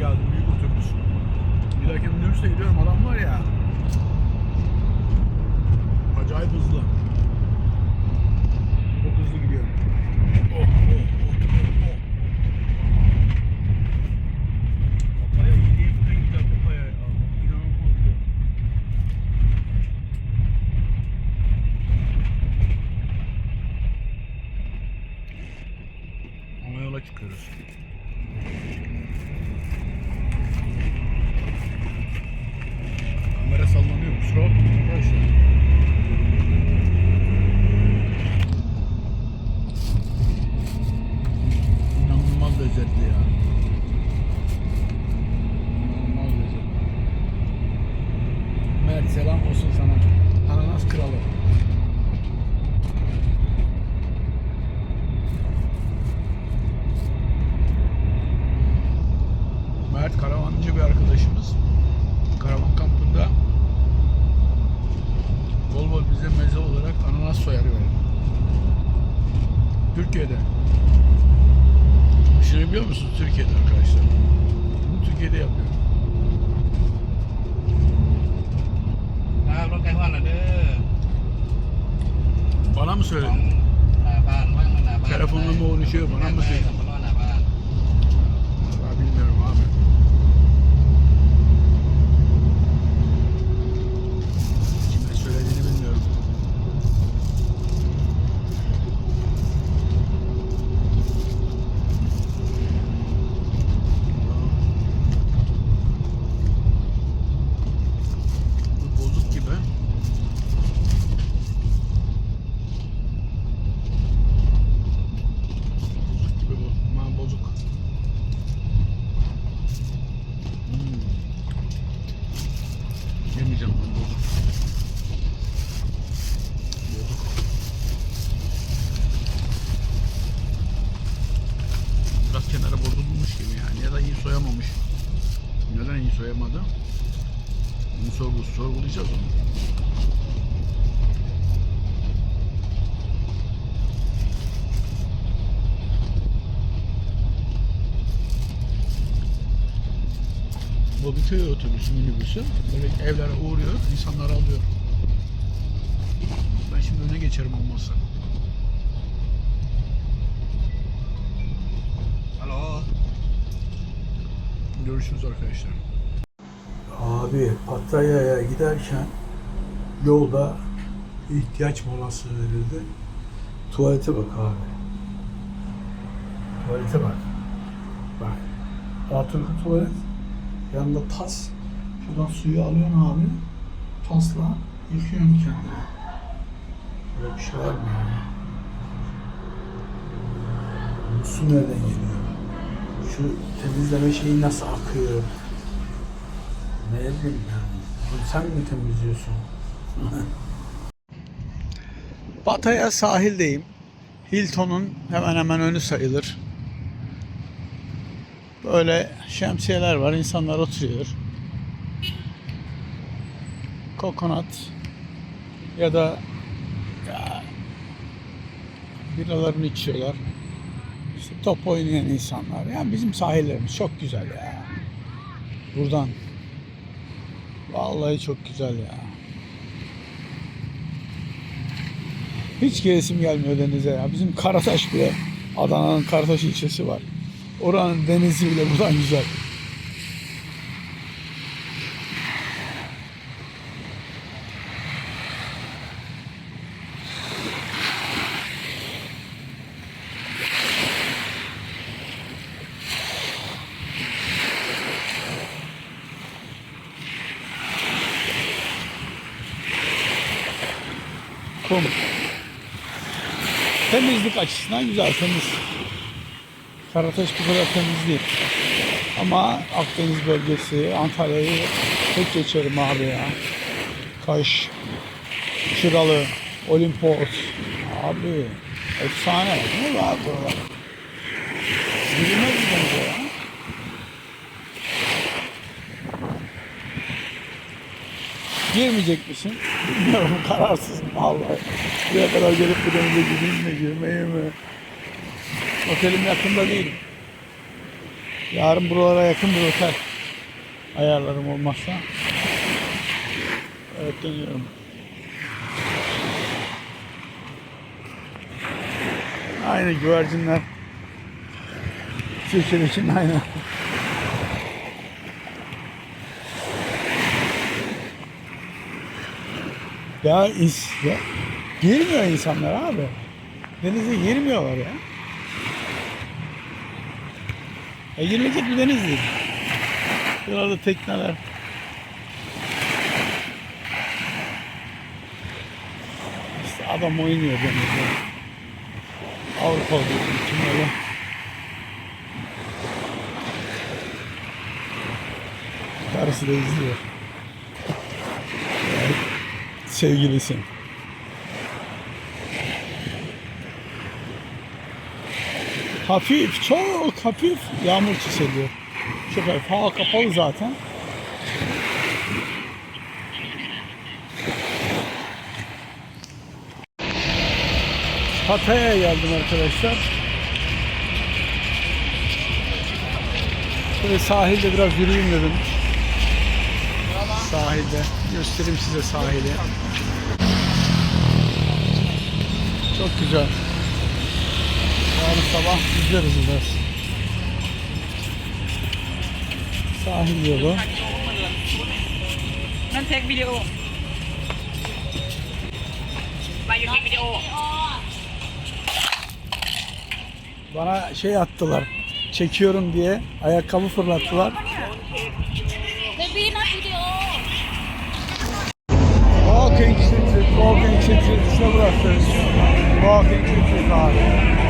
geldim, büyük otobüs. Giderken minibüsle gidiyorum, adam var ya. Acayip hızlı. Çok hızlı gidiyor. Oh, oh, Telefonla mı konuşuyor? Bana mı ไ Sorgulayacağız onu. Bu bir köy otobüsü, minibüsü. Böyle evlere uğruyor, insanlar alıyor. Ben şimdi öne geçerim olmazsa. Alo. Görüşürüz arkadaşlar. Abi Pattaya'ya giderken yolda ihtiyaç molası verildi. Tuvalete bak abi. Tuvalete bak. Bak. Alaturka tuvalet. Yanında tas. Şuradan suyu alıyorsun abi. Tasla yıkıyorsun kendini. Böyle bir şey var mı yani? Su nereden geliyor? Şu temizleme şeyi nasıl akıyor? Ne bileyim sen mi temizliyorsun? Bataya sahildeyim. Hilton'un hemen hemen önü sayılır. Böyle şemsiyeler var, insanlar oturuyor. Kokonat ya da ya, biralarını içiyorlar. İşte top oynayan insanlar. Yani bizim sahillerimiz çok güzel ya. Buradan. Vallahi çok güzel ya. Hiç gelesim gelmiyor denize ya. Bizim Karataş bile, Adana'nın Karataş ilçesi var. Oranın denizi bile buradan güzel. Temizlik açısından güzel, temiz. Karataş bu kadar temiz değil. Ama Akdeniz bölgesi, Antalya'yı tek geçerim abi ya. Kaş, Çıralı, Olimpos. Abi efsane. Ne var buralar? Yürüme ya. Girmeyecek misin? Bilmiyorum kararsızım vallahi. Buraya kadar gelip bu denize gireyim mi, girmeyeyim mi? Otelim yakında değil. Yarın buralara yakın bir otel ayarlarım olmazsa. Evet deniyorum. Aynı güvercinler. Çirkin için aynı. Ya, ins ya girmiyor insanlar abi. Denize girmiyorlar ya. Ya girilecek bir deniz değil. Burada tekneler. İşte adam oynuyor denizde. Avrupalı için öyle. Karısı da izliyor. Evet, sevgilisi. Hafif, çok hafif yağmur çiseliyor. Çok hafif. Hava kapalı zaten. Hatay'a geldim arkadaşlar. Böyle sahilde biraz yürüyeyim dedim. Sahilde. Göstereyim size sahili. Çok güzel. Yarın sabah yüzeriz biraz. Sahil yolu. นั่นเทควิดีโอมาอยู่เทควิดีโอ Bana şey attılar. Çekiyorum diye ayakkabı fırlattılar. เบบี้นัดวิดีโอ Walking Street, Walking Street işte burası. Walking Street abi. ยั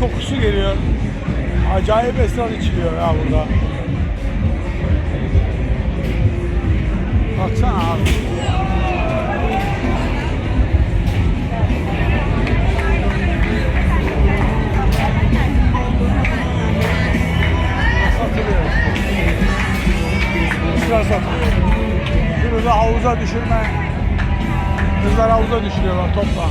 kokusu geliyor. Acayip esrar içiliyor ya burada. Baksana abi. Esrar satılıyor. Havuza düşürme. Kızlar havuza düşürüyorlar topla.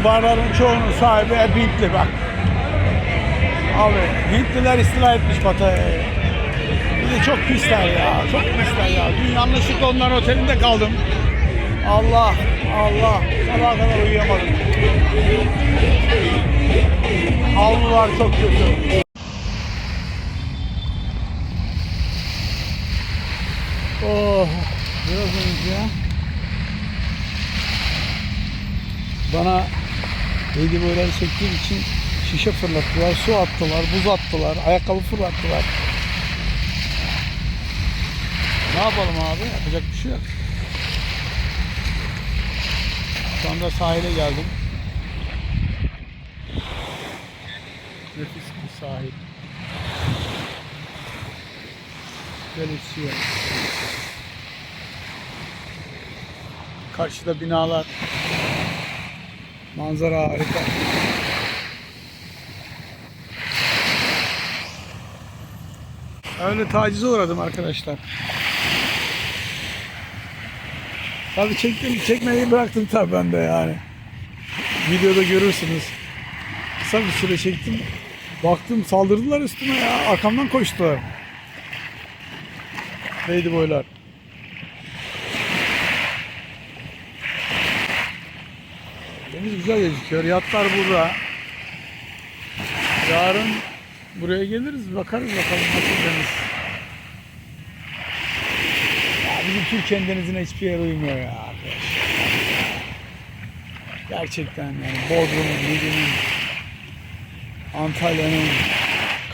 Bu barların çoğunun sahibi hep Hintli bak. Abi Hintliler istila etmiş Pattaya'yı. Bir de çok pisler ya. Çok pisler ya. Dün yanlışlıkla onların otelinde kaldım. Allah Allah. Sabaha kadar uyuyamadım. Havlular çok kötü. Oh, biraz önce bana Lady Boy'ları çektiğim için şişe fırlattılar, su attılar, buz attılar, ayakkabı fırlattılar. Ne yapalım abi? Yapacak bir şey yok. Şu anda sahile geldim. Nefis bir sahil. Güzel esiyor. Karşıda binalar. Manzara harika. Öyle tacize uğradım arkadaşlar. Tabii çektim, çekmeyi bıraktım tabii ben de yani. Videoda görürsünüz. Kısa bir süre çektim. Baktım saldırdılar üstüme ya. Arkamdan koştular. Lady boylar. Deniz güzel gözüküyor. Yatlar burada. Yarın buraya geliriz. Bakarız bakalım nasıl deniz. Ya bizim Türkiye'nin denizine hiçbir yer uymuyor ya arkadaş. Gerçekten yani Bodrum'un, Ligi'nin, Antalya'nın,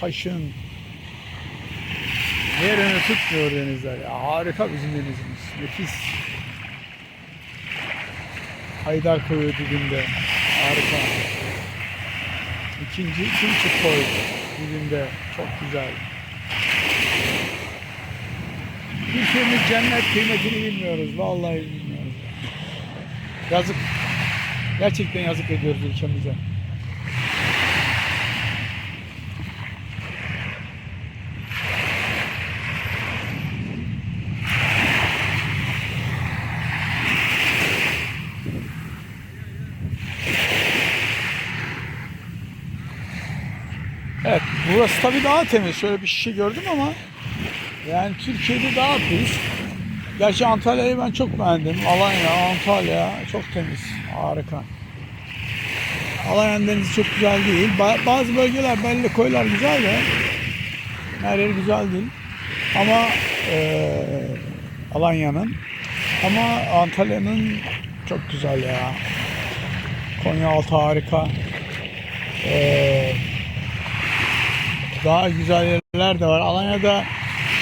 Kaş'ın yerini tutmuyor denizler ya. Harika bizim denizimiz. Nefis. Haydarköy dibinde. Harika. İkinci, ikinci koy dibinde. Çok güzel. Türkiye'miz cennet kıymetini bilmiyoruz. Vallahi bilmiyoruz. Yazık. Gerçekten yazık ediyoruz ülkemize. Evet, burası tabii daha temiz. Şöyle bir şişe gördüm ama yani Türkiye'de daha pis. Gerçi Antalya'yı ben çok beğendim. Alanya, Antalya çok temiz. Harika. Alanya'nın denizi çok güzel değil. Ba- bazı bölgeler belli koylar güzel de her yer güzel değil. Ama eee Alanya'nın ama Antalya'nın çok güzel ya. Konyaaltı harika. Eee daha güzel yerler de var. Alanya'da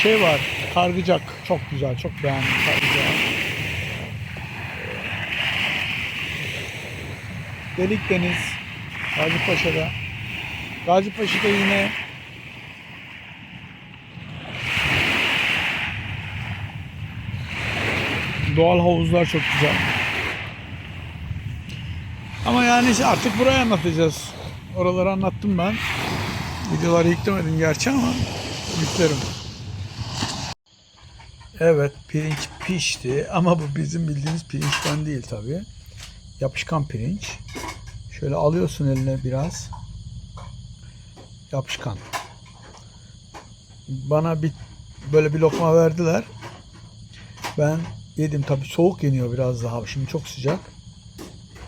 şey var. Kargıcak. Çok güzel. Çok beğendim Kargıcak. Delik Deniz. Gazipaşa'da. Gazipaşa'da yine doğal havuzlar çok güzel. Ama yani artık burayı anlatacağız. Oraları anlattım ben. Videoları yüklemedim gerçi ama yüklerim. Evet pirinç pişti ama bu bizim bildiğimiz pirinçten değil tabi. Yapışkan pirinç. Şöyle alıyorsun eline biraz. Yapışkan. Bana bir böyle bir lokma verdiler. Ben yedim tabi soğuk yeniyor biraz daha. Şimdi çok sıcak.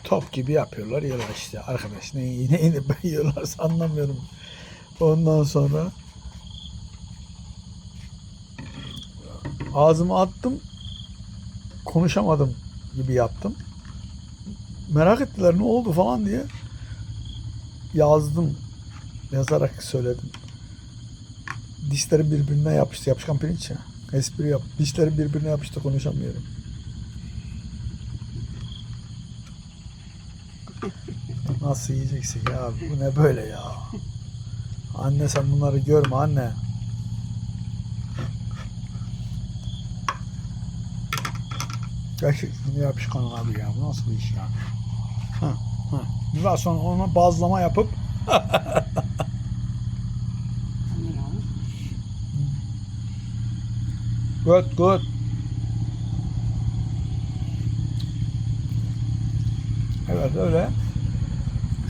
Top gibi yapıyorlar yiyorlar işte. Arkadaş ne, ne, ne yiyorlarsa anlamıyorum. Ondan sonra ağzıma attım konuşamadım gibi yaptım. Merak ettiler ne oldu falan diye yazdım. Yazarak söyledim. Dişleri birbirine yapıştı. Yapışkan pirinç ya. Espri yap. Dişleri birbirine yapıştı konuşamıyorum. Nasıl yiyeceksin ya? Bu ne böyle ya? Anne sen bunları görme anne. Gerçekten yapışkan abi ya. Bu nasıl bir iş ya? Biraz sonra ona bazlama yapıp Good, good. Evet öyle.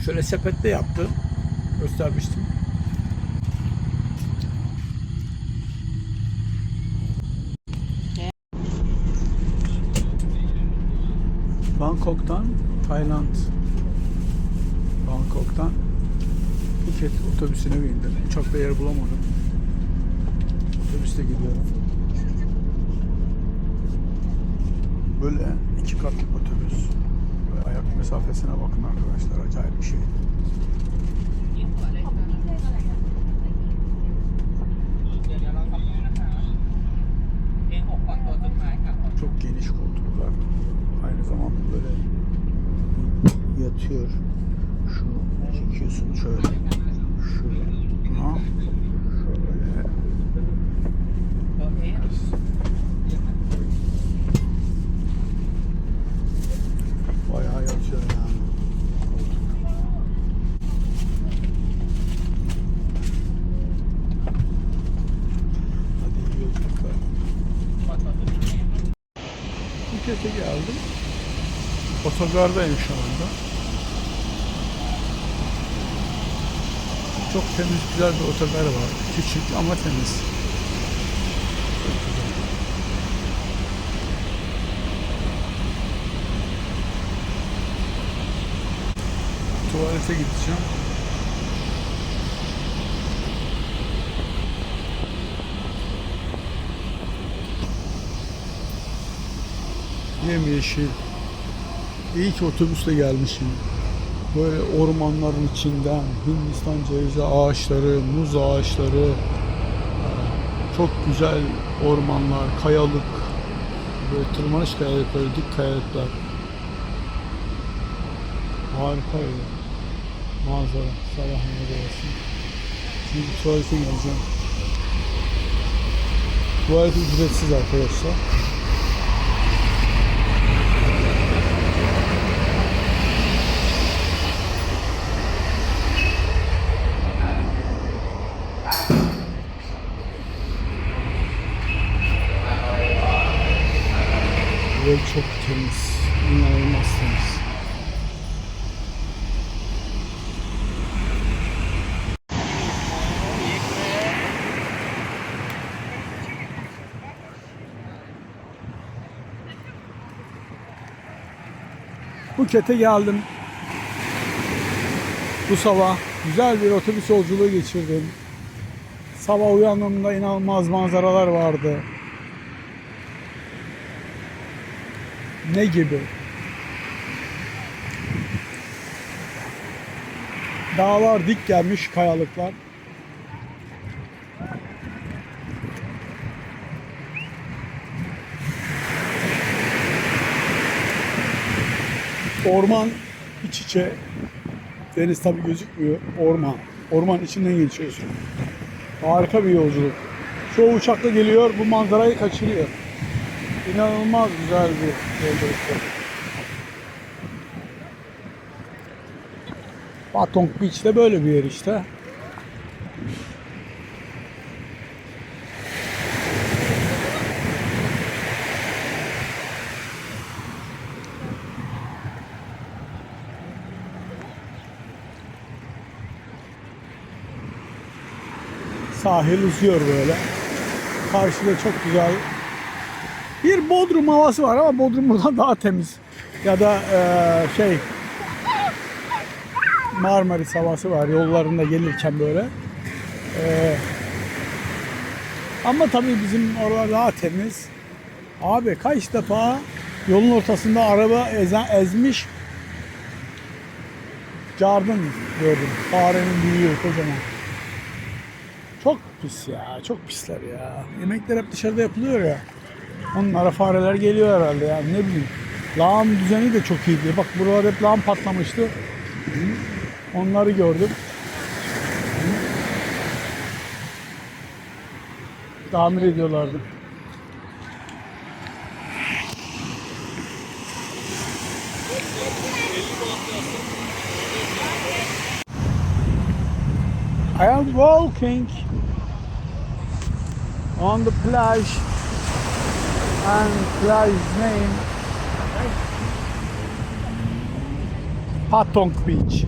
Şöyle sepette yaptım. Göstermiştim. Bangkok'tan Tayland Bangkok'tan Phuket otobüsüne bindim. Uçakta yer bulamadım. Otobüste gidiyorum. Böyle iki katlı otobüs. Ayak mesafesine bakın arkadaşlar. Acayip bir şey. Çok geniş koltuklar. Aynı zamanda böyle yatıyor. Şu çekiyorsun şöyle. Şuna. Şöyle. Bayağı yatıyor yani. Yolculuklar. Phuket'e geldim. Otogardayım şu anda. Çok temiz güzel bir otogar var. Küçük ama temiz. Tuvalete gideceğim. Yemyeşil. İyi ki otobüsle gelmişim. Böyle ormanların içinden Hindistan cevizi ağaçları, muz ağaçları, çok güzel ormanlar, kayalık, böyle tırmanış kayalıkları, dik kayalıklar. Harika bir manzara. Sabah manzarası. Şimdi tuvalete geleceğim. Tuvalet ücretsiz arkadaşlar. Yol çok temiz. İnanılmaz temiz. Phuket'e geldim. Bu sabah güzel bir otobüs yolculuğu geçirdim. Sabah uyandığımda inanılmaz manzaralar vardı. Ne gibi? Dağlar dik gelmiş kayalıklar. Orman iç içe. Deniz tabi gözükmüyor. Orman. Orman içinden geçiyorsun. Harika bir yolculuk. Çoğu uçakla geliyor bu manzarayı kaçırıyor. İnanılmaz güzel bir yolculuk. Patong Beach de böyle bir yer işte. Sahil uzuyor böyle. Karşıda çok güzel bir Bodrum havası var ama Bodrum buradan daha temiz. Ya da eee, şey Marmaris havası var yollarında gelirken böyle. Eee, ama tabii bizim oralar daha temiz. Abi kaç defa yolun ortasında araba eze- ezmiş Jardim gördüm. Farenin büyüğü kocaman pis ya. Çok pisler ya. Yemekler hep dışarıda yapılıyor ya. Onlara fareler geliyor herhalde ya. Ne bileyim. Lağım düzeni de çok iyiydi. Bak buralar hep lağım patlamıştı. Onları gördüm. Tamir ediyorlardı. I am walking. On the plage and plage name Patong Beach.